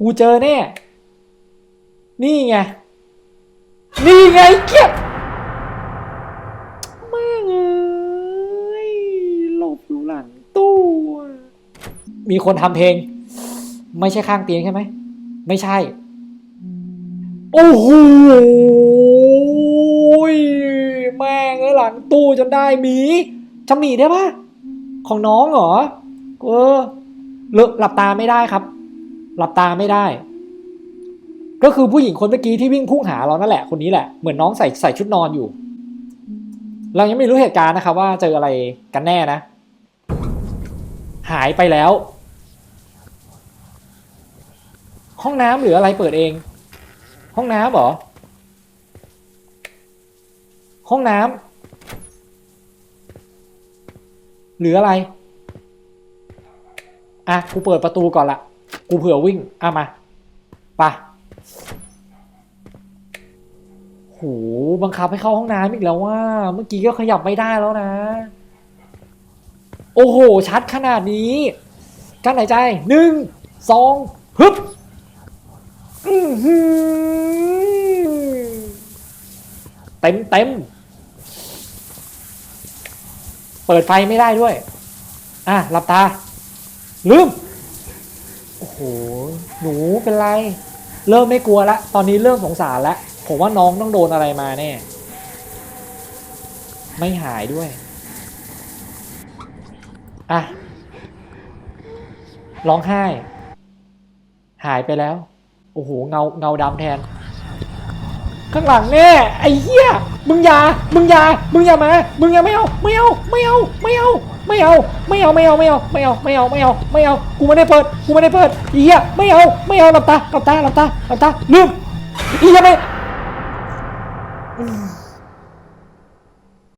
กูเจอแน่ นี่ไง นี่ไงเก็บแม่งเอ้ยหลบอยู่หลังตู้อะมีคนทำเพลง ไม่ใช่ข้างเตียงใช่ไหม ไม่ใช่ โอ้โหแม่งเอ้ยหลังตู้จนได้หมีจะหมีได้ปะของน้องเหรอ เออ เลอะหลับตาไม่ได้ครับ หลับตาไม่ได้ ก็คือผู้หญิงคนเมื่อกี้ที่วิ่งพุ่งหาเรานั่นแหละคนนี้แหละเหมือนน้องใส่ใส่ชุดนอนอยู่ เรายังไม่รู้เหตุการณ์นะครับว่าเจออะไรกันแน่นะ หายไปแล้ว ห้องน้ำหรืออะไรเปิดเอง ห้องน้ำหรอ ห้องน้ำหรืออะไรอะกูเปิดประตูก่อนละ กูเผื่อวิ่งอะมาไปะโหบังคับให้เข้าห้องน้ำอีกแล้วว่า เมื่อกี้ก็ขยับไม่ได้แล้วนะ โอ้โห ชัดขนาดนี้กั้นหายใจหนึ่งสองฮึบเต็มเต็มเปิดไฟไม่ได้ด้วย อะหลับตา ลืม หหนูเป็นไร เริ่มไม่กลัวละตอนนี้เริ่มสงสารแล้วผมว่าน้องต้องโดนอะไรมาแน่ไม่หายด้วย อะ ร้องไห้ หายไปแล้ว โอ้โห เงา เงาดำแทน ข้างหลังเนี่ยไอ้เหี้ย มึงอย่า มึงอย่า มึงอย่ามา มึงอย่าไม่เอา ไม่เอา ไม่เอา ไม่เอา ไม่เอาไม่เอาไม่เอาไม่เอาไม่เอาไม่เอาไม่เอาไม่เอากูไม่ได้เปิดกูไม่ได้เปิดอีเหี้ยไม่เอาไม่เอาหลับตาหลับตาหลับตาหลับตาลืมอีเหี้ยไม่